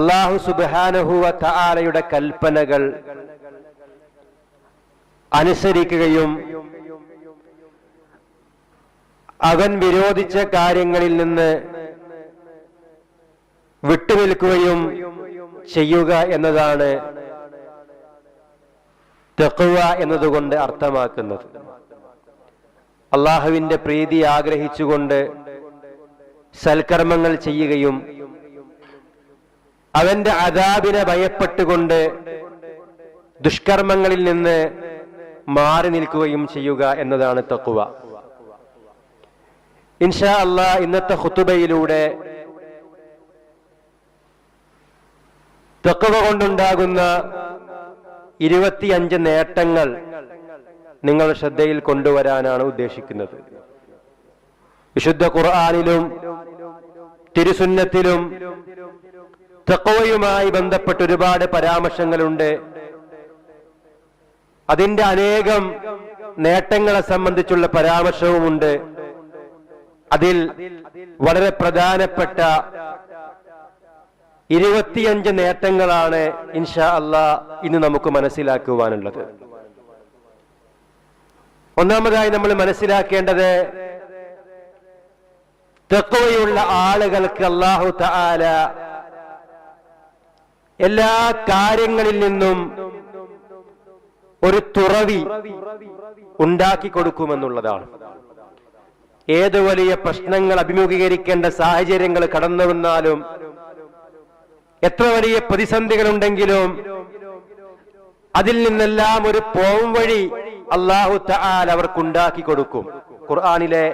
അള്ളാഹു സുബാനഹുവ താലയുടെ കൽപ്പനകൾ അനുസരിക്കുകയും അവൻ വിരോധിച്ച കാര്യങ്ങളിൽ നിന്ന് വിട്ടുനിൽക്കുകയും ചെയ്യുക എന്നതാണ് തെക്കുവ എന്നതുകൊണ്ട് അർത്ഥമാക്കുന്നത്. അള്ളാഹുവിന്റെ പ്രീതി ആഗ്രഹിച്ചുകൊണ്ട് സൽക്കർമ്മങ്ങൾ ചെയ്യുകയും അവന്റെ അതാബിനെ ഭയപ്പെട്ടുകൊണ്ട് ദുഷ്കർമ്മങ്ങളിൽ നിന്ന് മാറി നിൽക്കുകയും ചെയ്യുക എന്നതാണ് തക്കുവ ഇൻഷാ അള്ളാ ഇന്നത്തെ ഹുത്തുബയിലൂടെ തക്കുവ കൊണ്ടുണ്ടാകുന്ന ഇരുപത്തിയഞ്ച് നേട്ടങ്ങൾ നിങ്ങൾ ശ്രദ്ധയിൽ കൊണ്ടുവരാനാണ് ഉദ്ദേശിക്കുന്നത്. വിശുദ്ധ ഖുർആാനിലും തിരുസുന്നത്തിലും തക്കവയുമായി ബന്ധപ്പെട്ട് ഒരുപാട് പരാമർശങ്ങളുണ്ട്. അതിന്റെ അനേകം നേട്ടങ്ങളെ സംബന്ധിച്ചുള്ള പരാമർശവുമുണ്ട്. അതിൽ വളരെ പ്രധാനപ്പെട്ട ഇരുപത്തിയഞ്ച് നേട്ടങ്ങളാണ് ഇൻഷാ അള്ളാ ഇന്ന് നമുക്ക് മനസ്സിലാക്കുവാനുള്ളത്. ഒന്നാമതായി നമ്മൾ മനസ്സിലാക്കേണ്ടത് തെക്കുവയുള്ള ആളുകൾക്ക് അള്ളാഹു തആല എല്ലാ കാര്യങ്ങളിൽ നിന്നും ഒരു തുറവി ഉണ്ടാക്കി കൊടുക്കുമെന്നുള്ളതാണ്. ഏത് വലിയ പ്രശ്നങ്ങൾ അഭിമുഖീകരിക്കേണ്ട സാഹചര്യങ്ങൾ കടന്നു വന്നാലും എത്ര വലിയ പ്രതിസന്ധികളുണ്ടെങ്കിലും അതിൽ നിന്നെല്ലാം ഒരു പോം വഴി അള്ളാഹു അവർക്കുണ്ടാക്കി കൊടുക്കും. ഖുർആാനിലെ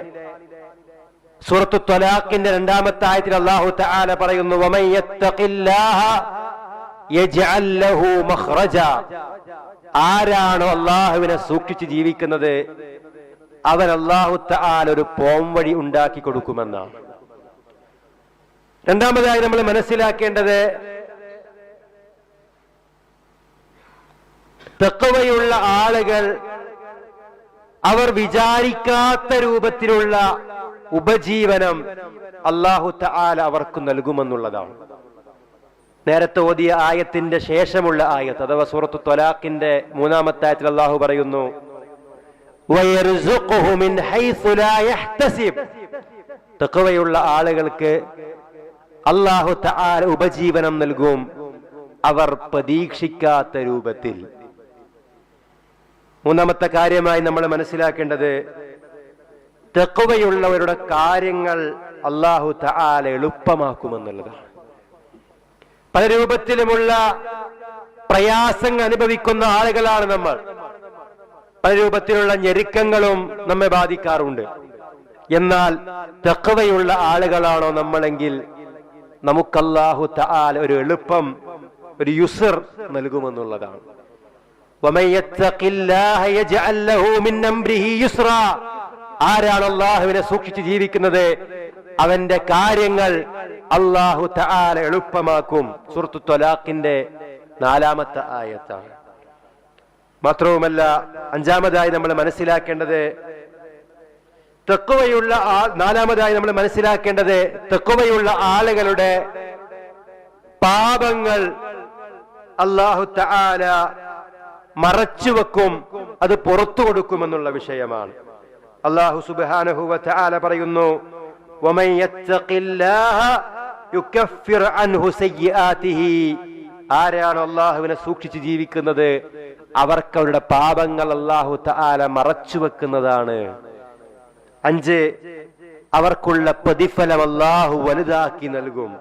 സൂറത്തു ത്വലാഖിന്റെ രണ്ടാമത്തെ ആയത്തിൽ അള്ളാഹു തആല പറയുന്നു ആരാണോ അള്ളാഹുവിനെ സൂക്ഷിച്ച് ജീവിക്കുന്നത്? അവൻ അള്ളാഹു ഒരു പോം വഴി ഉണ്ടാക്കി കൊടുക്കുമെന്നാണ്. രണ്ടാമതായി നമ്മൾ മനസ്സിലാക്കേണ്ടത് തെക്കവയുള്ള ആളുകൾ അവർ വിചാരിക്കാത്ത രൂപത്തിലുള്ള ഉപജീവനം അള്ളാഹു തആല അവർക്ക് നൽകുമെന്നുള്ളതാണ്. നേരത്തെ ഓതിയ ആയത്തിന്റെ ശേഷമുള്ള ആയത്ത് അഥവാ സൂറത്ത് തൊലാഖിന്റെ മൂന്നാമത്തെ ആയത്തിൽ അള്ളാഹു പറയുന്നു തെക്കുവയുള്ള മിൻ ഹൈസു ലാ യഹ്തസിബ്." തഖ്വയുള്ള ആളുകൾക്ക് അള്ളാഹു ഉപജീവനം നൽകും അവർ പ്രതീക്ഷിക്കാത്ത രൂപത്തിൽ മൂന്നാമത്തെ കാര്യമായി നമ്മൾ മനസ്സിലാക്കേണ്ടത് തെക്കുവയുള്ളവരുടെ കാര്യങ്ങൾ അള്ളാഹു തആല എളുപ്പമാക്കുമെന്നുള്ളതാണ് പല രൂപത്തിലുമുള്ള പ്രയാസങ്ങൾ അനുഭവിക്കുന്ന ആളുകളാണ് നമ്മൾ. പല രൂപത്തിലുള്ള ഞെരുക്കങ്ങളും നമ്മെ ബാധിക്കാറുണ്ട്. എന്നാൽ തക്കവയുള്ള ആളുകളാണോ നമ്മളെങ്കിൽ നമുക്കല്ലാഹു താൽ ഒരു എളുപ്പം ഒരു യുസർ നൽകുമെന്നുള്ളതാണ്. ആരാണ് അള്ളാഹുവിനെ സൂക്ഷിച്ച് ജീവിക്കുന്നത്? അവന്റെ കാര്യങ്ങൾ അള്ളാഹു തആല എളുപ്പമാക്കും സുഹൃത്തു ത്വലാഖിന്റെ നാലാമത്തെ ആയത്താണ് മാത്രവുമല്ല അഞ്ചാമതായി നമ്മൾ മനസ്സിലാക്കേണ്ടത് തെക്കുവയുള്ള ആ നാലാമതായി നമ്മൾ മനസ്സിലാക്കേണ്ടത് തെക്കുവയുള്ള ആളുകളുടെ പാപങ്ങൾ അള്ളാഹു തആല മറച്ചുവെക്കും അത് പുറത്തു കൊടുക്കുമെന്നുള്ള വിഷയമാണ് അള്ളാഹു സുബ്ഹാനഹു വ തആല പറയുന്നു ومن يتق الله അൻഹു ആരാണ് അള്ളാഹുവിനെ സൂക്ഷിച്ച് ജീവിക്കുന്നത്? അവർക്ക് അവരുടെ പാപങ്ങൾ അള്ളാഹു താല മറച്ചു വെക്കുന്നതാണ്. അഞ്ച് അവർക്കുള്ള പ്രതിഫലം അള്ളാഹു വലുതാക്കി നൽകും.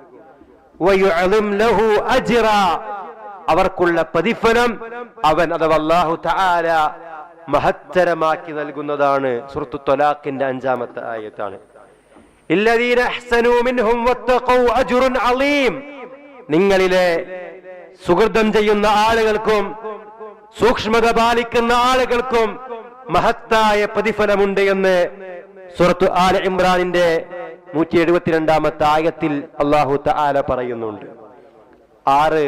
അവർക്കുള്ള പ്രതിഫലം അവൻ അഥവാ അള്ളാഹു താല മഹത്തരമാക്കി നൽകുന്നതാണ്. സുഹൃത്തു തൊലാഖിന്റെ അഞ്ചാമത്തെ ആയത്താണ്. നിങ്ങളിലെ സുഹൃതം ചെയ്യുന്ന ആളുകൾക്കും സൂക്ഷ്മത പാലിക്കുന്ന ആളുകൾക്കും മഹത്തായ പ്രതിഫലമുണ്ട് എന്ന് സുറത്ത് ആല ഇമ്രാനിന്റെ നൂറ്റി എഴുപത്തിരണ്ടാമത്തെ ആയത്തിൽ അള്ളാഹു തആല പറയുന്നുണ്ട്. ആറ്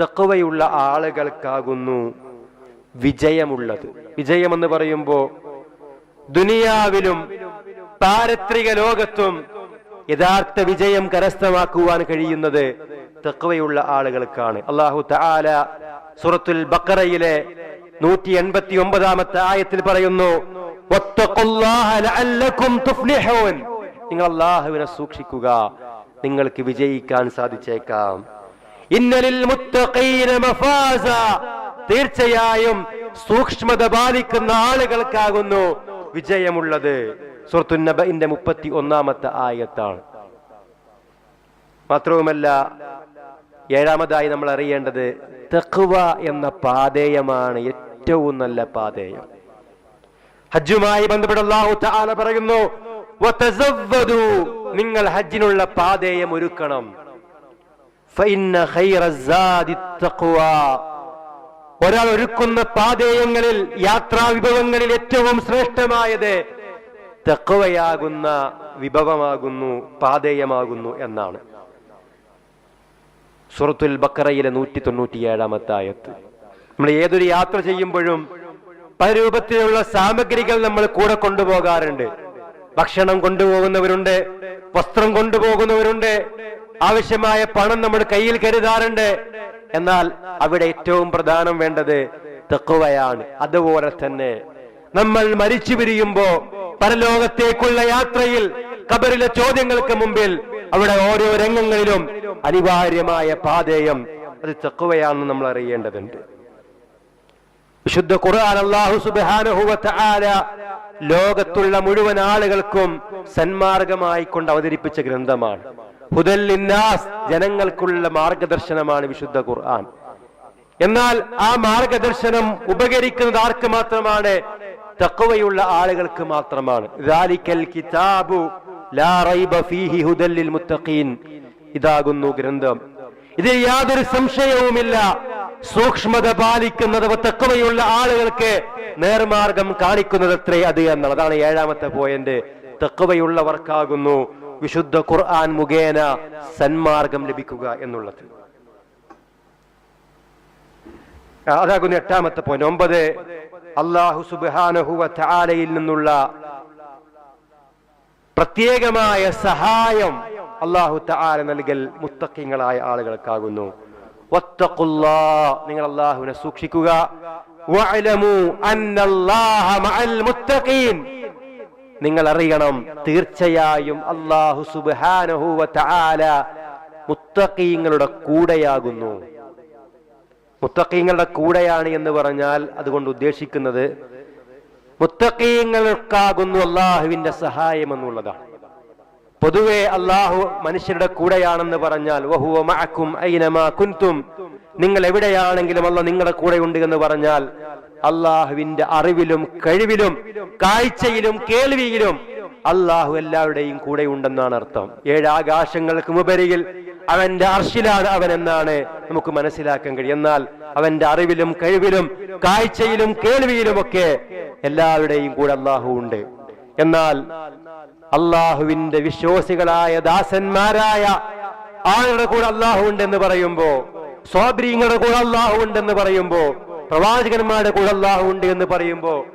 തക്കവയുള്ള ആളുകൾക്കാകുന്നു വിജയമുള്ളത്. വിജയമെന്ന് പറയുമ്പോ ദുനിയാവിലും പാരത്രിക ലോകത്തും യഥാർത്ഥ വിജയം കരസ്ഥമാക്കുവാൻ കഴിയുന്നത് തെക്കുവയുള്ള ആളുകൾക്കാണ്. അള്ളാഹു താല സുറത്തുൽ ബക്കറയിലെ നൂറ്റി എൺപത്തി ഒമ്പതാമത്തെ ആയത്തിൽ പറയുന്നു. നിങ്ങൾ അള്ളാഹുവിനെ സൂക്ഷിക്കുക. നിങ്ങൾക്ക് വിജയിക്കാൻ സാധിച്ചേക്കാം. ഇന്നലിൽ തീർച്ചയായും സൂക്ഷ്മത പാലിക്കുന്ന ആളുകൾക്കാകുന്നു വിജയമുള്ളത്. സുഹൃത്തുന്നബിന്റെ മുപ്പത്തി ഒന്നാമത്തെ ആയത്താണ്. മാത്രവുമല്ല ഏഴാമതായി നമ്മൾ അറിയേണ്ടത് തെക്കുവ എന്ന പാതേയമാണ് ഏറ്റവും നല്ല പാതേയം. ഹജ്ജുമായി ബന്ധപ്പെട്ട പറയുന്നു. നിങ്ങൾ ഹജ്ജിനുള്ള പാതേയം ഒരുക്കണം. ഒരാൾ ഒരുക്കുന്ന പാതേയങ്ങളിൽ യാത്രാ വിഭവങ്ങളിൽ ഏറ്റവും ശ്രേഷ്ഠമായത് തെക്കുവയാകുന്ന വിഭവമാകുന്നു പാതേയമാകുന്നു എന്നാണ്. സുറത്തുൽ ബക്കറയിലെ നൂറ്റി തൊണ്ണൂറ്റി ഏഴാമത്തെ ആയത്ത്. നമ്മൾ ഏതൊരു യാത്ര ചെയ്യുമ്പോഴും പല രൂപത്തിലുള്ള സാമഗ്രികൾ നമ്മൾ കൂടെ കൊണ്ടുപോകാറുണ്ട്. ഭക്ഷണം കൊണ്ടുപോകുന്നവരുണ്ട് വസ്ത്രം കൊണ്ടുപോകുന്നവരുണ്ട് ആവശ്യമായ പണം നമ്മൾ കയ്യിൽ കരുതാറുണ്ട്. എന്നാൽ അവിടെ ഏറ്റവും പ്രധാനം വേണ്ടത് തെക്കുവയാണ്. അതുപോലെ തന്നെ നമ്മൾ മരിച്ചു പിരിയുമ്പോ പരലോകത്തേക്കുള്ള യാത്രയിൽ കബറിലെ ചോദ്യങ്ങൾക്ക് മുമ്പിൽ അവിടെ ഓരോ രംഗങ്ങളിലും അനിവാര്യമായ പാതേയം അത് തെക്കുവയാണെന്ന് നമ്മൾ അറിയേണ്ടതുണ്ട്. വിശുദ്ധ ഖുർആൻ സുബ്ഹാനഹു വ തആല ലോകത്തുള്ള മുഴുവൻ ആളുകൾക്കും സന്മാർഗമായി കൊണ്ട് അവതരിപ്പിച്ച ഗ്രന്ഥമാണ്. ഹുദൽ ലിന്നാസ് ജനങ്ങൾക്കുള്ള മാർഗദർശനമാണ് വിശുദ്ധ ഖുർആൻ. എന്നാൽ ആ മാർഗദർശനം ഉപകരിക്കുന്നത് ആർക്ക് മാത്രമാണ്? തഖ്വയുള്ള ആളുകൾക്ക് മാത്രമാണ്. കിതാബു ലാ റൈബ ഫീഹി ഹുദല്ലിൽ മുത്തഖീൻ. ഇതാകുന്നു ഗ്രന്ഥം. ഇതിൽ യാതൊരു സംശയവുമില്ല. സൂക്ഷ്മത പാലിക്കുന്നത് തക്കവയുള്ള ആളുകൾക്ക് നേർമാർഗം കാണിക്കുന്നത് അത്രേ അത് എന്നുള്ളതാണ് ഏഴാമത്തെ പോയിന്റ് തക്കവയുള്ളവർക്കാകുന്നു വിശുദ്ധ ഖുർആൻ മുഖേന സന്മാർഗം ലഭിക്കുക എന്നുള്ളത്. അതാകുന്നു എട്ടാമത്തെ പോയിന്റ് ഒമ്പത് അള്ളാഹു സുബാനഹുവ ചാലയിൽ നിന്നുള്ള പ്രത്യേകമായ സഹായം അള്ളാഹു തആല നൽകൽ മുത്തക്കിങ്ങളായ ആളുകൾക്കാകുന്നു. നിങ്ങൾ അള്ളാഹുവിനെ സൂക്ഷിക്കുക. നിങ്ങൾ അറിയണം തീർച്ചയായും അള്ളാഹു സുബ്ഹാനഹു മുത്തക്കീങ്ങളുടെ കൂടെയാകുന്നു. മുത്തഖീങ്ങളുടെ കൂടെയാണ് എന്ന് പറഞ്ഞാൽ അതുകൊണ്ട് ഉദ്ദേശിക്കുന്നത് മുത്തക്കീങ്ങൾക്കാകുന്നു അള്ളാഹുവിന്റെ സഹായം എന്നുള്ളതാണ്. പൊതുവെ അള്ളാഹു മനുഷ്യരുടെ കൂടെയാണെന്ന് പറഞ്ഞാൽ വഹുവ മഅക്കും നിങ്ങൾ എവിടെയാണെങ്കിലും അല്ല നിങ്ങളുടെ കൂടെ ഉണ്ട് എന്ന് പറഞ്ഞാൽ അള്ളാഹുവിന്റെ അറിവിലും കഴിവിലും കാഴ്ചയിലും കേൾവിയിലും അള്ളാഹു എല്ലാവരുടെയും കൂടെ ഉണ്ടെന്നാണ് അർത്ഥം. ഏഴ് ആകാശങ്ങൾക്ക് മുപരിയിൽ അവന്റെ അർഷിലാണ് അവൻ എന്നാണ് നമുക്ക് മനസ്സിലാക്കാൻ കഴിയും. എന്നാൽ അവന്റെ അറിവിലും കഴിവിലും കാഴ്ചയിലും കേൾവിയിലും ഒക്കെ എല്ലാവരുടെയും കൂടെ അള്ളാഹു ഉണ്ട്. എന്നാൽ അള്ളാഹുവിന്റെ വിശ്വാസികളായ ദാസന്മാരായ ആളുടെ കൂടെ അള്ളാഹു ഉണ്ടെന്ന് പറയുമ്പോ സ്വാബ്രീങ്ങളുടെ കൂടെ അള്ളാഹു ഉണ്ടെന്ന് പറയുമ്പോ പ്രവാചകന്മാരുടെ കൂടെ അള്ളാഹു ഉണ്ട് എന്ന് പറയുമ്പോ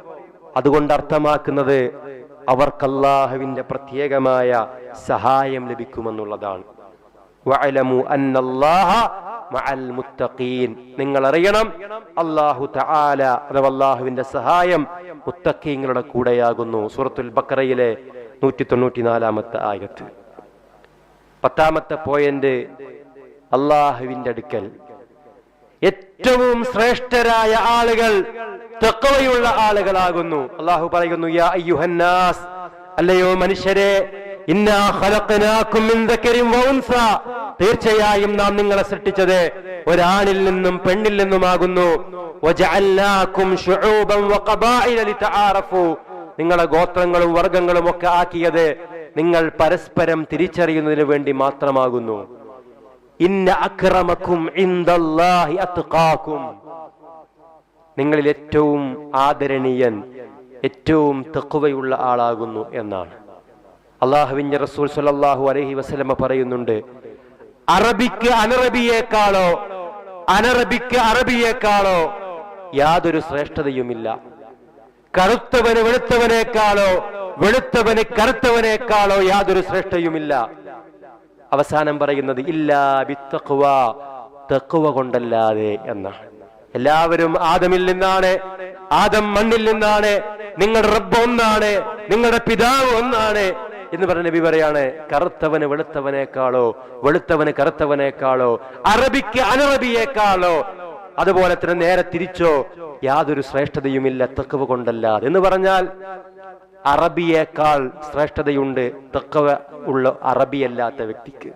അതുകൊണ്ട് അർത്ഥമാക്കുന്നത് അവർക്ക് അള്ളാഹുവിന്റെ പ്രത്യേകമായ സഹായം ലഭിക്കുമെന്നുള്ളതാണ്. നിങ്ങൾ അറിയണം അള്ളാഹു തആല അഥവാ അള്ളാഹുവിന്റെ സഹായം മുത്തക്കീങ്ങളുടെ കൂടെയാകുന്നു. സൂറത്തുൽ ബക്കറയിലെ നൂറ്റി തൊണ്ണൂറ്റിനാലാമത്തെ ആയത്ത്. പത്താമത്തെ പോയിന്റ് അള്ളാഹുവിന്റെ അടുക്കൽ. ഏറ്റവും ശ്രേഷ്ഠരായ ആളുകൾ തെക്കവയുള്ള ആളുകളാകുന്നു. അള്ളാഹു പറയുന്നു യാ അയ്യുഹന്നാസ് അല്ലയോ മനുഷ്യരെ തീർച്ചയായും നാം നിങ്ങളെ സൃഷ്ടിച്ചത് ഒരാണിൽ നിന്നും പെണ്ണിൽ നിന്നുമാകുന്നു. നിങ്ങളെ ഗോത്രങ്ങളും വർഗങ്ങളും ഒക്കെ ആക്കിയത് നിങ്ങൾ പരസ്പരം തിരിച്ചറിയുന്നതിന് വേണ്ടി മാത്രമാകുന്നു. ഇന്ന നിങ്ങളിൽ ഏറ്റവും ആദരണീയൻ ഏറ്റവും തെക്കുവയുള്ള ആളാകുന്നു എന്നാണ്. അള്ളാഹുവിന്റെ റസൂൽ സലാഹു അലഹി വസ്ലമ പറയുന്നുണ്ട് അറബിക്ക് അനറബിയേക്കാളോ അനറബിക്ക് അറബിയേക്കാളോ യാതൊരു ശ്രേഷ്ഠതയുമില്ല. കറുത്തവന് വെളുത്തവനേക്കാളോ വെളുത്തവന് കറുത്തവനേക്കാളോ യാതൊരു ശ്രേഷ്ഠയുമില്ല അവസാനം പറയുന്നത് ഇല്ലാ വിത്തക്കുവ തഖ്വ കൊണ്ടല്ലാതെ എന്നാണ്. എല്ലാവരും ആദമിൽ നിന്നാണ് ആദം മണ്ണിൽ നിന്നാണ് നിങ്ങളുടെ റബ്ബ് ഒന്നാണ് നിങ്ങളുടെ പിതാവ് ഒന്നാണ് എന്ന് പറഞ്ഞ നബി പറയാണ് കറുത്തവന് വെളുത്തവനേക്കാളോ വെളുത്തവന് കറുത്തവനേക്കാളോ അറബിക്ക് അനറബിയേക്കാളോ. അതുപോലെ തന്നെ നേരെ തിരിച്ചോ യാതൊരു ശ്രേഷ്ഠതയുമില്ല തെക്കവ് കൊണ്ടല്ലാതെ. എന്ന് പറഞ്ഞാൽ അറബിയേക്കാൾ ശ്രേഷ്ഠതയുണ്ട് തക്കവ ഉള്ള അറബിയല്ലാത്ത വ്യക്തിക്ക്.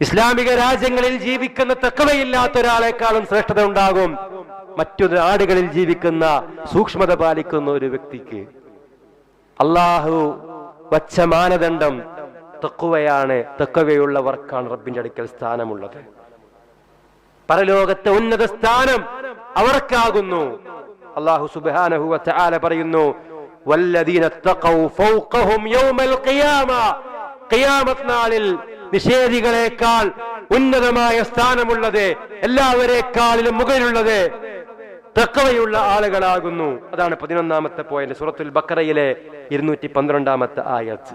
ഇസ്ലാമിക രാജ്യങ്ങളിൽ ജീവിക്കുന്ന തക്കവയില്ലാത്ത ഒരാളെക്കാളും ശ്രേഷ്ഠത ഉണ്ടാകും മറ്റു നാടുകളിൽ ജീവിക്കുന്ന സൂക്ഷ്മത പാലിക്കുന്ന ഒരു വ്യക്തിക്ക്. അള്ളാഹു വച്ച മാനദണ്ഡം തെക്കുവയാണ് തക്കവയുള്ളവർക്കാണ് റബ്ബിന്റെ അടുക്കൽ സ്ഥാനമുള്ളത്. പരലോകത്തെ ഉന്നത സ്ഥാനം അവർക്കാകുന്നു. അള്ളാഹു സുബാനഹു വതആല പറയുന്നു നാളിൽ നിഷേധികളെക്കാൾ ഉന്നതമായ സ്ഥാനമുള്ളത് എല്ലാവരെക്കാളിലും മുകളിലുള്ളത് തക്കവയുള്ള ആളുകളാകുന്നു. അതാണ് പതിനൊന്നാമത്തെ പോയിന്റ് സുറത്തുൽ ബക്കറയിലെ ഇരുന്നൂറ്റി പന്ത്രണ്ടാമത്തെ ആയത്ത്.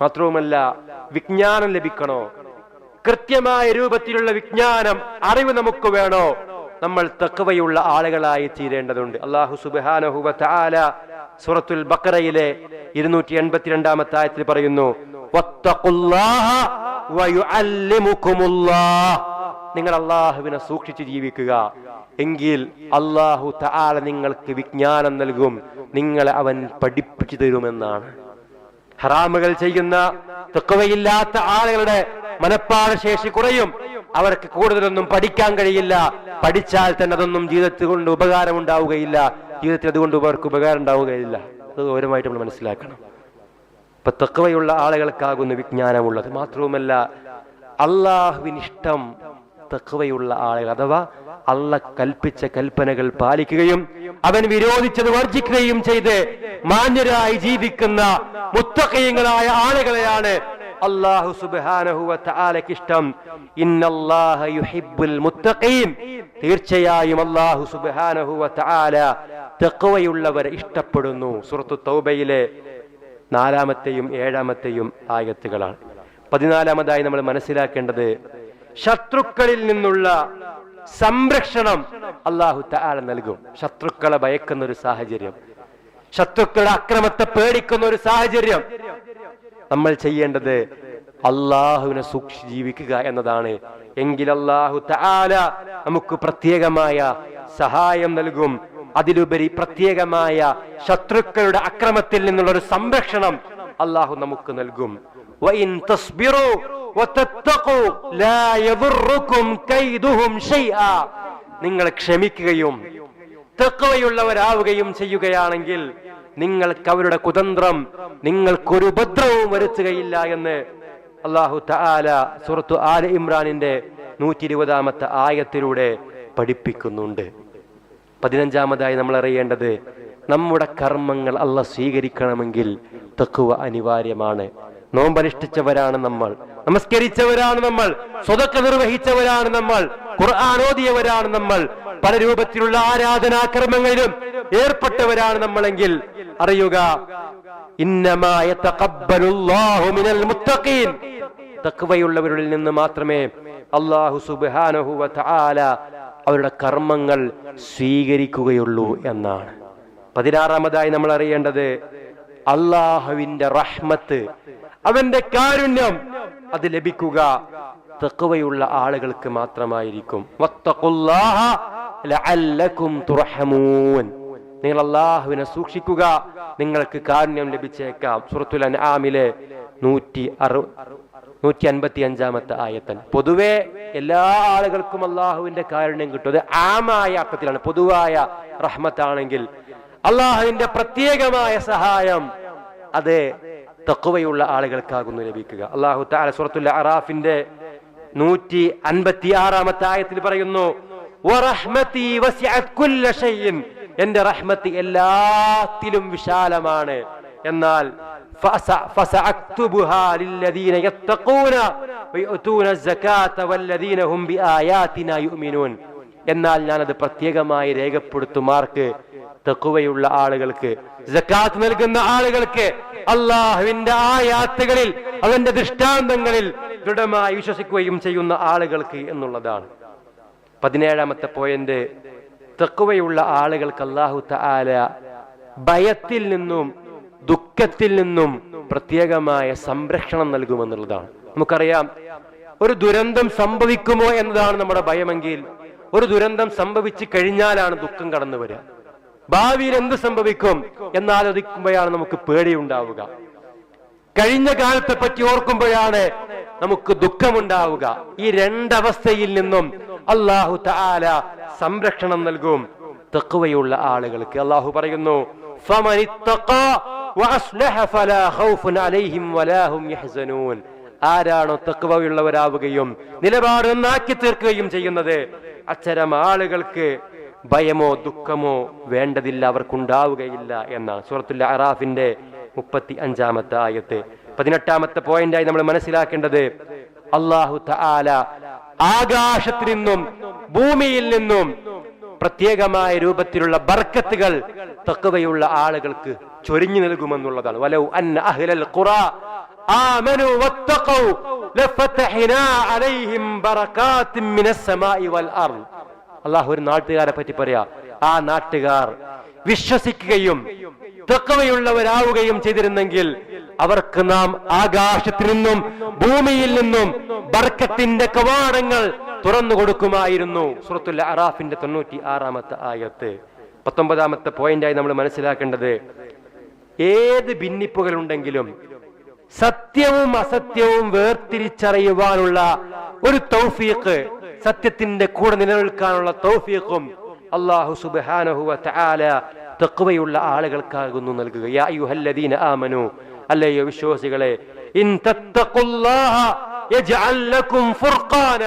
മാത്രവുമല്ല വിജ്ഞാനം ലഭിക്കണോ? കൃത്യമായ രൂപത്തിലുള്ള വിജ്ഞാനം അറിവ് നമുക്ക് വേണോ? നമ്മൾ തക്കവയുള്ള ആളുകളായി തീരേണ്ടതുണ്ട്. അള്ളാഹു സുബാനഹുബ ആല സൂറത്തുൽ ബക്കറയിലെ ഇരുന്നൂറ്റി എൺപത്തിരണ്ടാമത്തെ ആയത്തിൽ പറയുന്നു. നിങ്ങൾ അള്ളാഹുവിനെ സൂക്ഷിച്ച് ജീവിക്കുക. എങ്കിൽ അള്ളാഹു തആല നിങ്ങൾക്ക് വിജ്ഞാനം നൽകും. നിങ്ങളെ അവൻ പഠിപ്പിച്ചു തരുമെന്നാണ്. ഹറാമുകൾ ചെയ്യുന്ന തെക്കുവയില്ലാത്ത ആളുകളുടെ മനപ്പാട ശേഷി കുറയും. അവർക്ക് കൂടുതലൊന്നും പഠിക്കാൻ കഴിയില്ല. പഠിച്ചാൽ തന്നെ അതൊന്നും ജീവിതത്തിൽ കൊണ്ട് ഉപകാരം ഉണ്ടാവുകയില്ല. ജീവിതത്തിൽ അതുകൊണ്ട് അവർക്ക് ഉപകാരം ഉണ്ടാവുകയില്ല. അത് ഗൗരവമായിട്ട് നമ്മൾ മനസ്സിലാക്കണം. ഇപ്പൊ തെക്കുവയുള്ള ആളുകൾക്കാകുന്ന വിജ്ഞാനമുള്ളത്. മാത്രവുമല്ല അള്ളാഹുവിനിഷ്ടം തെക്കുവയുള്ള ആളുകൾ അഥവാ അള്ള കൽപ്പിച്ച കൽപ്പനകൾ പാലിക്കുകയും അവൻ വിരോധിച്ചത് വർജിക്കുകയും ചെയ്ത് മാന്യരായി ജീവിക്കുന്ന മുത്തക്കയങ്ങളായ ആളുകളെയാണ് അള്ളാഹു സുബാനഹുവ ഇഷ്ടം. ഇന്നല്ലാഹ യുഹിബ്ബുൽ മുത്തഖീൻ. തീർച്ചയായും അള്ളാഹു സുബാനഹുവ തആല തഖ്വയുള്ളവരെ ഇഷ്ടപ്പെടുന്നു. സൂറത്തു തൗബയിലെ നാലാമത്തെയും ഏഴാമത്തെയും ആയത്തുകളാണ്. പതിനാലാമതായി നമ്മൾ മനസ്സിലാക്കേണ്ടത് ശത്രുക്കളിൽ നിന്നുള്ള സംരക്ഷണം അള്ളാഹു തആല നൽകും. ശത്രുക്കളെ ഭയക്കുന്ന ഒരു സാഹചര്യം. ശത്രുക്കളുടെ അക്രമത്തെ പേടിക്കുന്ന ഒരു സാഹചര്യം. നമ്മൾ ചെയ്യേണ്ടത് അള്ളാഹുവിനെ സൂക്ഷി ജീവിക്കുക എന്നതാണ്. എങ്കിൽ അള്ളാഹു തആല നമുക്ക് പ്രത്യേകമായ സഹായം നൽകും. അതിലുപരി പ്രത്യേകമായ ശത്രുക്കളുടെ അക്രമത്തിൽ നിന്നുള്ള ഒരു സംരക്ഷണം അള്ളാഹു നമുക്ക് നൽകും. നിങ്ങൾ ക്ഷമിക്കുകയും തെക്കവയുള്ളവരാവുകയും ചെയ്യുകയാണെങ്കിൽ നിങ്ങൾക്ക് അവരുടെ കുതന്ത്രം നിങ്ങൾക്കൊരു ഉപദ്രവവും വരുത്തുകയില്ല എന്ന് അള്ളാഹു താല സുറത്തു ആൽ ഇമ്രാനിന്റെ നൂറ്റി ഇരുപതാമത്തെ ആയത്തിലൂടെ പഠിപ്പിക്കുന്നുണ്ട്. പതിനഞ്ചാമതായി നമ്മൾ അറിയേണ്ടത് നമ്മുടെ കർമ്മങ്ങൾ അല്ല സ്വീകരിക്കണമെങ്കിൽ തെക്കുവ അനിവാര്യമാണ്. നോമ്പനുഷ്ഠിച്ചവരാണ് നമ്മൾ. നമസ്കരിച്ചവരാണ് നമ്മൾ സ്വതക്ക നിർവഹിച്ചവരാണ് നമ്മൾ ഖുർആാനോദിയവരാണ് നമ്മൾ പല രൂപത്തിലുള്ള ആരാധനാക്രമങ്ങളിലും ഏർപ്പെട്ടവരാണ് നമ്മളെങ്കിൽ അറിയുക തഖ്വയുള്ളവരിൽ നിന്ന് മാത്രമേ അള്ളാഹു സുബ്ഹാനഹു വ അവരുടെ കർമ്മങ്ങൾ സ്വീകരിക്കുകയുള്ളൂ എന്നാണ്. പതിനാറാമതായി നമ്മൾ അറിയേണ്ടത് അള്ളാഹുവിന്റെ റഹ്മത്ത് അവന്റെ കാരുണ്യം അത് ലഭിക്കുക. തക്കവയുള്ള ആളുകൾക്ക് മാത്രമായിരിക്കും. നിങ്ങൾ അള്ളാഹുവിനെ സൂക്ഷിക്കുക. നിങ്ങൾക്ക് കാരുണ്യം ലഭിച്ചേക്കാം. സുറത്തുൽ അൻആമിലെ നൂറ്റി അറു നൂറ്റി അൻപത്തി അഞ്ചാമത്തെ ആയത്തൻ. പൊതുവെ എല്ലാ ആളുകൾക്കും അള്ളാഹുവിന്റെ കാരുണ്യം കിട്ടും. അത് ആമായ അർത്ഥത്തിലാണ്. പൊതുവായ റഹ്മത്താണെങ്കിൽ അള്ളാഹുവിന്റെ പ്രത്യേകമായ സഹായം അത് തക്കുവയുള്ള ആളുകൾക്കാകുന്നു ലഭിക്കുക. അള്ളാഹു താല സുറത്തുല്ല അറാഫിന്റെ നൂറ്റി അൻപത്തി ആറാമത്തെ ആയത്തിൽ പറയുന്നു എന്റെ റഹ്മത്ത് എല്ലാത്തിലും വിശാലമാണ്. എന്നാൽ എന്നാൽ ഞാനത് പ്രത്യേകമായി രേഖപ്പെടുത്തുമാർക്ക് തെക്കുവയുള്ള ആളുകൾക്ക് ജക്കാത്ത് നൽകുന്ന ആളുകൾക്ക് അള്ളാഹുവിന്റെ ആ യാത്രകളിൽ അവന്റെ ദൃഷ്ടാന്തങ്ങളിൽ ദൃഢമായി വിശ്വസിക്കുകയും ചെയ്യുന്ന ആളുകൾക്ക് എന്നുള്ളതാണ്. പതിനേഴാമത്തെ പോയിന്റ് തെക്കുവയുള്ള ആളുകൾക്ക് അള്ളാഹു തആല ഭയത്തിൽ നിന്നും ദുഃഖത്തിൽ നിന്നും പ്രത്യേകമായ സംരക്ഷണം നൽകുമെന്നുള്ളതാണ്. നമുക്കറിയാം ഒരു ദുരന്തം സംഭവിക്കുമോ എന്നതാണ് നമ്മുടെ ഭയമെങ്കിൽ ഒരു ദുരന്തം സംഭവിച്ചു കഴിഞ്ഞാലാണ് ദുഃഖം കടന്നു വരിക ഭാവിയിൽ എന്ത് സംഭവിക്കും എന്നാലോചിക്കുമ്പോഴാണ് നമുക്ക് പേടിയുണ്ടാവുക. കഴിഞ്ഞ കാലത്തെ പറ്റി ഓർക്കുമ്പോഴാണ് നമുക്ക് ദുഃഖമുണ്ടാവുക. ഈ രണ്ടവസ്ഥയിൽ നിന്നും അള്ളാഹു താല സംരക്ഷണം നൽകും. തെക്കുവയുള്ള ആളുകൾക്ക് അള്ളാഹു പറയുന്നു. ആരാണോ തെക്കുവയുള്ളവരാവുകയും നിലപാട് നന്നാക്കി തീർക്കുകയും ചെയ്യുന്നത് അച്ചരം ആളുകൾക്ക് ഭയമോ ദുഃഖമോ വേണ്ടതില്ല അവർക്കുണ്ടാവുകയില്ല എന്നാണ് സൂറത്തുൽ അറാഫിന്റെ മുപ്പത്തി അഞ്ചാമത്തെ ആയത്ത്. പതിനെട്ടാമത്തെ പോയിന്റായി നമ്മൾ മനസ്സിലാക്കേണ്ടത് അള്ളാഹു ആകാശത്തിൽ നിന്നും ഭൂമിയിൽ നിന്നും പ്രത്യേകമായ രൂപത്തിലുള്ള ബർക്കത്തുകൾ തക്കവയുള്ള ആളുകൾക്ക് ചൊരിഞ്ഞു നൽകുമെന്നുള്ളതാണ്. വലൗ അന്ന അഹ്ലൽ ഖുറ വത്തഖൗ ലഫതഹ്നാ അലൈഹിം ബറകാത്തിൻ മിനസ് സമാഇ വൽ അർദ്. അള്ളാഹു ഒരു നാട്ടുകാരെ പറ്റി പറയാ. ആ നാട്ടുകാർ വിശ്വസിക്കുകയും തക്കവയുള്ളവരാവുകയും ചെയ്തിരുന്നെങ്കിൽ അവർക്ക് നാം ആകാശത്തിൽ നിന്നും ഭൂമിയിൽ നിന്നും ബർക്കത്തിന്റെ കവാടങ്ങൾ തുറന്നു കൊടുക്കുമായിരുന്നു. സുറത്തുൽ അറാഫിന്റെ തൊണ്ണൂറ്റി ആറാമത്തെ ആയത്ത്. പത്തൊമ്പതാമത്തെ പോയിന്റായി നമ്മൾ മനസ്സിലാക്കേണ്ടത് ഏത് ഭിന്നിപ്പുകൾ ഉണ്ടെങ്കിലും സത്യവും അസത്യവും വേർതിരിച്ചറിയുവാനുള്ള ഒരു തൗഫീഖ് സത്യത്തിന്റെ കൂടെ നിലനിൽക്കാനുള്ള തൗഫീഖും അള്ളാഹു സുബ്ഹാനഹു വ തആല തഖ്വയുള്ള ആളുകൾക്കാകുന്നു നൽകുക. യാ അയ്യുഹല്ലദീന ആമനു അല്ലയോ വിശ്വാസികളെ? ഇൻ തത്തഖുല്ലാഹ യജ്അൽ ഫുർഖാന.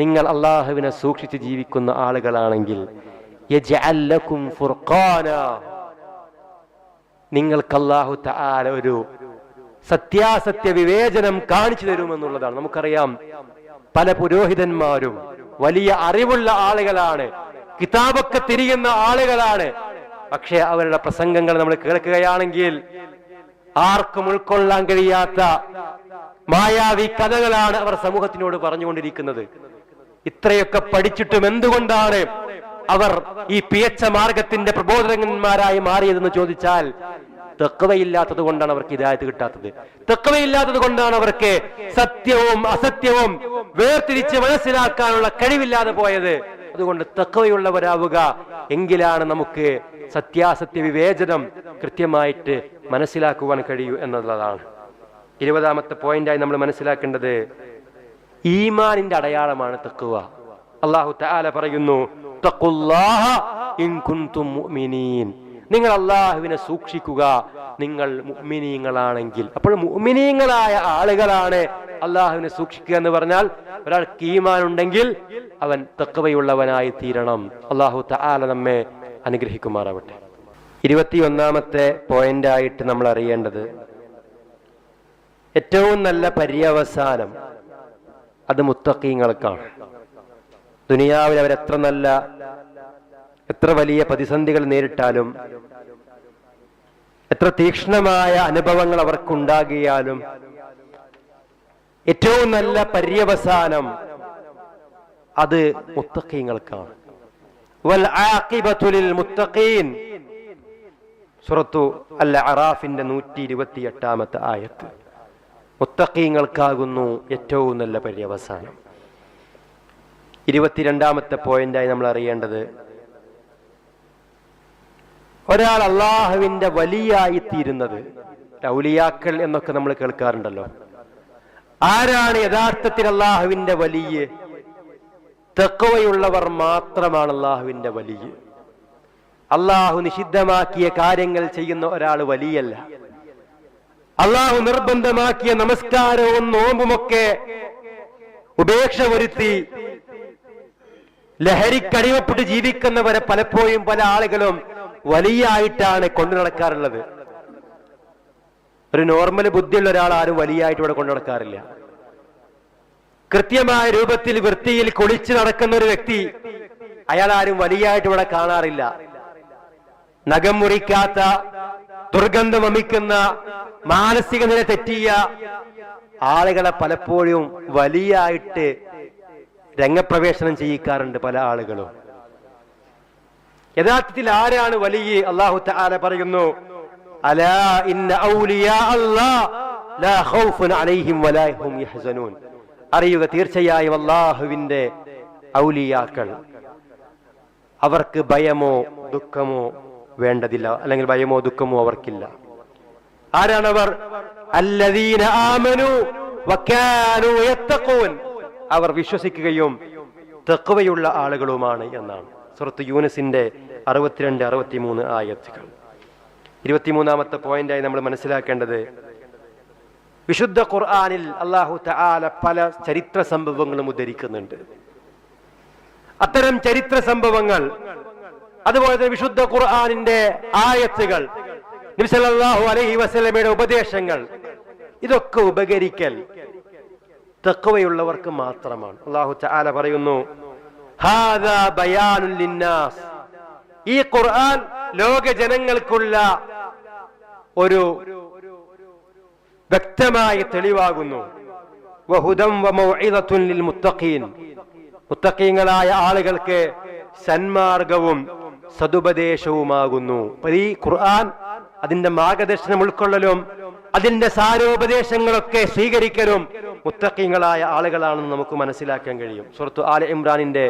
നിങ്ങൾ അള്ളാഹുവിനെ സൂക്ഷിച്ച് ജീവിക്കുന്ന ആളുകളാണെങ്കിൽ യജ്അൽ ഫുർഖാന. നിങ്ങൾക്ക് അള്ളാഹു തആല ഒരു സത്യാസത്യ വിവേചനം കാണിച്ചു തരുമെന്നുള്ളതാണ്. നമുക്കറിയാം പല പുരോഹിതന്മാരും വലിയ അറിവുള്ള ആളുകളാണ്. കിതാബൊക്കെ തിരിയുന്ന ആളുകളാണ്. പക്ഷെ അവരുടെ പ്രസംഗങ്ങൾ നമ്മൾ കേൾക്കുകയാണെങ്കിൽ ആർക്കും ഉൾക്കൊള്ളാൻ കഴിയാത്ത മായാവി കഥകളാണ് അവർ സമൂഹത്തിനോട് പറഞ്ഞുകൊണ്ടിരിക്കുന്നത്. ഇത്രയൊക്കെ പഠിച്ചിട്ടും എന്തുകൊണ്ടാണ് അവർ ഈ പിയച്ച മാർഗത്തിന്റെ പ്രബോധകന്മാരായി മാറിയതെന്ന് ചോദിച്ചാൽ തെക്കവയില്ലാത്തത് കൊണ്ടാണ് അവർക്ക് ഇതായത് കിട്ടാത്തത്. തെക്കവയില്ലാത്തത് കൊണ്ടാണ് അവർക്ക് സത്യവും അസത്യവും വേർതിരിച്ച് മനസ്സിലാക്കാനുള്ള കഴിവില്ലാതെ പോയത്. അതുകൊണ്ട് തെക്കവയുള്ളവരാവുക എങ്കിലാണ് നമുക്ക് സത്യാസത്യ വിവേചനം കൃത്യമായിട്ട് മനസ്സിലാക്കുവാൻ കഴിയൂ എന്നുള്ളതാണ്. ഇരുപതാമത്തെ പോയിന്റായി നമ്മൾ മനസ്സിലാക്കേണ്ടത് ഈമാനിന്റെ അടയാളമാണ് തക്കുവ അള്ളാഹു തആല പറയുന്നു ഇൻ മുഅ്മിനീൻ. നിങ്ങൾ അള്ളാഹുവിനെ സൂക്ഷിക്കുക. നിങ്ങൾ മുഅ്മിനീങ്ങളാണെങ്കിൽ. അപ്പോൾ മുഅ്മിനീങ്ങളായ ആളുകളാണ് അള്ളാഹുവിനെ സൂക്ഷിക്കുക എന്ന് പറഞ്ഞാൽ ഒരാൾ കീമാനുണ്ടെങ്കിൽ അവൻ തക്കവയുള്ളവനായി തീരണം. അള്ളാഹു തആല നമ്മെ അനുഗ്രഹിക്കുമാറാവട്ടെ. ഇരുപത്തിയൊന്നാമത്തെ പോയിന്റായിട്ട് നമ്മൾ അറിയേണ്ടത് ഏറ്റവും നല്ല പര്യവസാനം അത് മുത്തക്കീങ്ങൾക്കാണ് ദുനിയാവിൽ അവരെത്ര നല്ല എത്ര വലിയ പ്രതിസന്ധികൾ നേരിട്ടാലും എത്ര തീക്ഷ്ണമായ അനുഭവങ്ങൾ അവർക്കുണ്ടാകിയാലും ഏറ്റവും നല്ല പര്യവസാനം അത് മുത്തക്കീങ്ങൾക്കാണ് സുറത്തു അല്ല അറാഫിന്റെ നൂറ്റി ഇരുപത്തി എട്ടാമത്തെ ആയത്ത്. മുത്തക്കീങ്ങൾക്കാകുന്നു ഏറ്റവും നല്ല പര്യവസാനം. ഇരുപത്തിരണ്ടാമത്തെ പോയിന്റായി നമ്മൾ അറിയേണ്ടത് ഒരാൾ അള്ളാഹുവിന്റെ വലിയായി തീരുന്നത് ഔലിയാക്കൾ എന്നൊക്കെ നമ്മൾ കേൾക്കാറുണ്ടല്ലോ. ആരാണ് യഥാർത്ഥത്തിൽ അള്ളാഹുവിന്റെ വലിയ? തെക്കവയുള്ളവർ മാത്രമാണ് അള്ളാഹുവിന്റെ വലിയ. അള്ളാഹു നിഷിദ്ധമാക്കിയ കാര്യങ്ങൾ ചെയ്യുന്ന ഒരാൾ വലിയല്ല. അള്ളാഹു നിർബന്ധമാക്കിയ നമസ്കാരവും നോമ്പുമൊക്കെ ഉപേക്ഷ വരുത്തി ലഹരിക്കടിമപ്പെട്ട് ജീവിക്കുന്നവരെ പലപ്പോഴും പല ആളുകളും വലിയായിട്ടാണ് കൊണ്ടു നടക്കാറുള്ളത്. ഒരു നോർമൽ ബുദ്ധിയുള്ള ഒരാൾ ആരും വലിയായിട്ട് ഇവിടെ കൊണ്ടു നടക്കാറില്ല. കൃത്യമായ രൂപത്തിൽ വൃത്തിയിൽ കുളിച്ചു നടക്കുന്ന ഒരു വ്യക്തി അയാൾ ആരും വലിയായിട്ട് ഇവിടെ കാണാറില്ല. നഖം മുറിക്കാത്ത ദുർഗന്ധം വമിക്കുന്ന മാനസിക നില തെറ്റിയ ആളുകളെ പലപ്പോഴും വലിയായിട്ട് രംഗപ്രവേശനം ചെയ്യിക്കാറുണ്ട് പല ആളുകളും. യഥാർത്ഥത്തിൽ ആരാണ് വലിയ അള്ളാഹു തആല പറയുന്നു? അലാ ഇന്ന ഔലിയാ അല്ലാഹ് ലാ അലൈഹിം വലാ യഹ്സനൂൻ. അറിയുക തീർച്ചയായും അള്ളാഹുവിന്റെ ഔലിയാക്കൾ. അവർക്ക് ഭയമോ ദുഃഖമോ വേണ്ടതില്ല. അല്ലെങ്കിൽ ഭയമോ ദുഃഖമോ അവർക്കില്ല. ആരാണവർ? അവർ വിശ്വസിക്കുകയും തെക്കുവയുള്ള ആളുകളുമാണ് എന്നാണ്. സുഹൃത്ത് യൂനസിന്റെ അറുപത്തിരണ്ട് അറുപത്തിമൂന്ന് ആയത്തുകൾ. ഇരുപത്തിമൂന്നാമത്തെ പോയിന്റായി നമ്മൾ മനസ്സിലാക്കേണ്ടത് വിശുദ്ധ ഖുർആാനിൽ അള്ളാഹു തആല പല ചരിത്ര സംഭവങ്ങളും ഉദ്ധരിക്കുന്നുണ്ട്. അത്തരം ചരിത്ര സംഭവങ്ങൾ അതുപോലെ തന്നെ വിശുദ്ധ ഖുർആാനിന്റെ ആയത്തുകൾ നബി സല്ലല്ലാഹു അലൈഹി വസല്ലമയുടെ ഉപദേശങ്ങൾ ഇതൊക്കെ ഉപകരിക്കൽ തക്കവയുള്ളവർക്ക് മാത്രമാണ്. അള്ളാഹു തആല പറയുന്നു ഹാദാ ബയാനുൽ ലിന്നാസ് ഈ ഖുർആൻ ലോക ജനങ്ങൾക്കുള്ള ഒരു വ്യക്തമായ തെളിവാകുന്നു. മുത്തക്കീങ്ങളായ ആളുകൾക്ക് സന്മാർഗവും സതുപദേശവുമാകുന്നു. ഈ ഖുർആൻ അതിന്റെ മാർഗദർശനം ഉൾക്കൊള്ളലും അതിന്റെ സാരോപദേശങ്ങളൊക്കെ സ്വീകരിക്കലും മുത്തക്കീങ്ങളായ ആളുകളാണെന്ന് നമുക്ക് മനസ്സിലാക്കാൻ കഴിയും. സുഹൃത്തു ആല ഇമ്രാനിന്റെ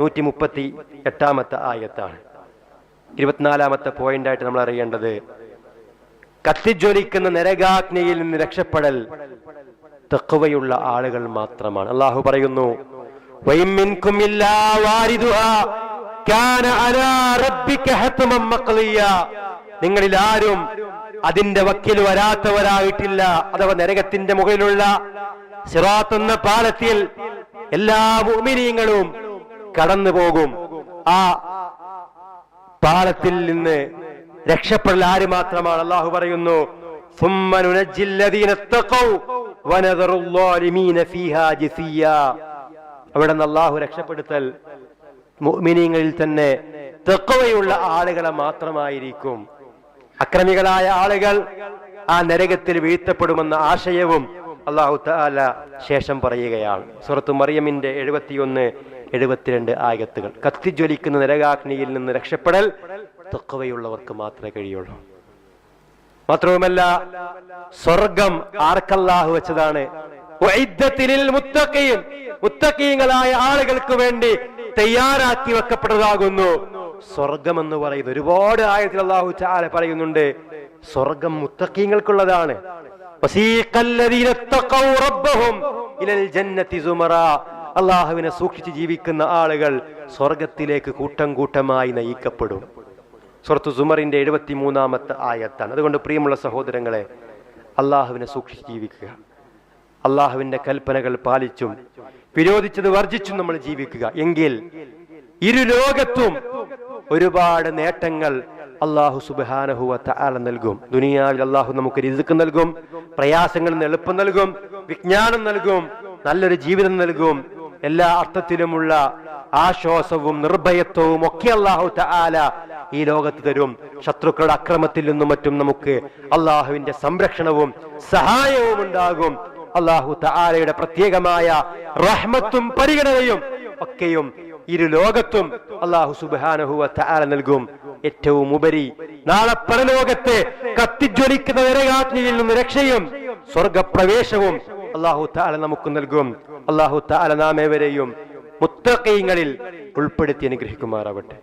നൂറ്റി മുപ്പത്തി എട്ടാമത്തെ ആയത്താണ്. ഇരുപത്തിനാലാമത്തെ പോയിന്റായിട്ട് നമ്മൾ അറിയേണ്ടത് കത്തിജ്വലിക്കുന്ന നരകാഗ്നിയിൽ നിന്ന് രക്ഷപ്പെടൽ തെക്കുവയുള്ള ആളുകൾ മാത്രമാണ്. അള്ളാഹു പറയുന്നു. നിങ്ങളിൽ ആരും അതിന്റെ വക്കിൽ വരാത്തവരായിട്ടില്ല. അഥവാ നരകത്തിന്റെ മുകളിലുള്ള സിറാത്ത് എന്ന പാലത്തിൽ എല്ലാ മുഅ്മിനീങ്ങളും കടന്നു പോകും ആ പാളത്തിൽ നിന്ന് രക്ഷപ്പെടൽ ആര് മാത്രമാണ് അള്ളാഹു പറയുന്നു. അവിടെ നിന്ന് രക്ഷപ്പെടുത്തൽ മുഅ്മിനീങ്ങളിൽ തന്നെ തെക്കവയുള്ള ആളുകളെ മാത്രമായിരിക്കും. അക്രമികളായ ആളുകൾ ആ നരകത്തിൽ വീഴ്ത്തപ്പെടുമെന്ന ആശയവും അള്ളാഹു ശേഷം പറയുകയാണ്. സുഹൃത്ത് മറിയമിന്റെ എഴുപത്തിയൊന്ന് എഴുപത്തിരണ്ട് ആയത്തുകൾ. കത്തിജ്വലിക്കുന്ന നരകാഗ്നിയിൽ നിന്ന് രക്ഷപ്പെടൽ തൊക്കവയുള്ളവർക്ക് മാത്രമേ കഴിയുള്ളൂ. മാത്രവുമല്ല സ്വർഗം ആർക്കല്ലാഹു വെച്ചതാണ്. മുത്തക്കീങ്ങളായ ആളുകൾക്ക് വേണ്ടി തയ്യാറാക്കി വെക്കപ്പെട്ടതാകുന്നു. സ്വർഗം എന്ന് പറയുന്നത് ഒരുപാട് ആയത്തിൽ അള്ളാഹു ചാല പറയുന്നുണ്ട്. സ്വർഗം മുത്തഖീങ്ങൾക്കുള്ളതാണ് അള്ളാഹുവിനെ സൂക്ഷിച്ച് ജീവിക്കുന്ന ആളുകൾ സ്വർഗത്തിലേക്ക് കൂട്ടം കൂട്ടമായി നയിക്കപ്പെടും. സുഹൃത്തു സുമറിന്റെ എഴുപത്തി മൂന്നാമത്തെ ആയത്താണ്. അതുകൊണ്ട് പ്രിയമുള്ള സഹോദരങ്ങളെ അള്ളാഹുവിനെ സൂക്ഷിച്ച് ജീവിക്കുക. അള്ളാഹുവിന്റെ കൽപ്പനകൾ പാലിച്ചും വിരോധിച്ചത് വർജിച്ചും നമ്മൾ ജീവിക്കുക. എങ്കിൽ ഇരു ലോകത്തും ഒരുപാട് നേട്ടങ്ങൾ അള്ളാഹു സുബാനഹുവ താല നൽകും. ദുനിയാവിൽ അള്ളാഹു നമുക്ക് രിസുക്ക് നൽകും പ്രയാസങ്ങളിൽ നിന്ന് എളുപ്പം നൽകും വിജ്ഞാനം നൽകും നല്ലൊരു ജീവിതം നൽകും. എല്ലാ അർത്ഥത്തിലുമുള്ള ആശ്വാസവും നിർഭയത്വവും ഒക്കെ അള്ളാഹു തആല ഈ ലോകത്ത് തരും. ശത്രുക്കളുടെ അക്രമത്തിൽ നിന്നും മറ്റും നമുക്ക് അള്ളാഹുവിന്റെ സംരക്ഷണവും സഹായവും ഉണ്ടാകും. അള്ളാഹു തആലയുടെ പ്രത്യേകമായ റഹ്മത്തും പരിഗണനയും ഒക്കെയും ഇരു ലോകത്തും അള്ളാഹു സുബാനഹുവ താല നൽകും. ഏറ്റവും ഉപരി നാളെ പരലോകത്തെ കത്തിജ്വലിക്കുന്ന നരകാഗ്നിയിൽ നിന്ന് രക്ഷയും സ്വർഗപ്രവേശവും അള്ളാഹു താല നമുക്ക് നൽകും. അള്ളാഹു താല നാം ഏവരെയും മുത്തക്കീങ്ങളിൽ ഉൾപ്പെടുത്തി അനുഗ്രഹിക്കുമാറാവട്ടെ.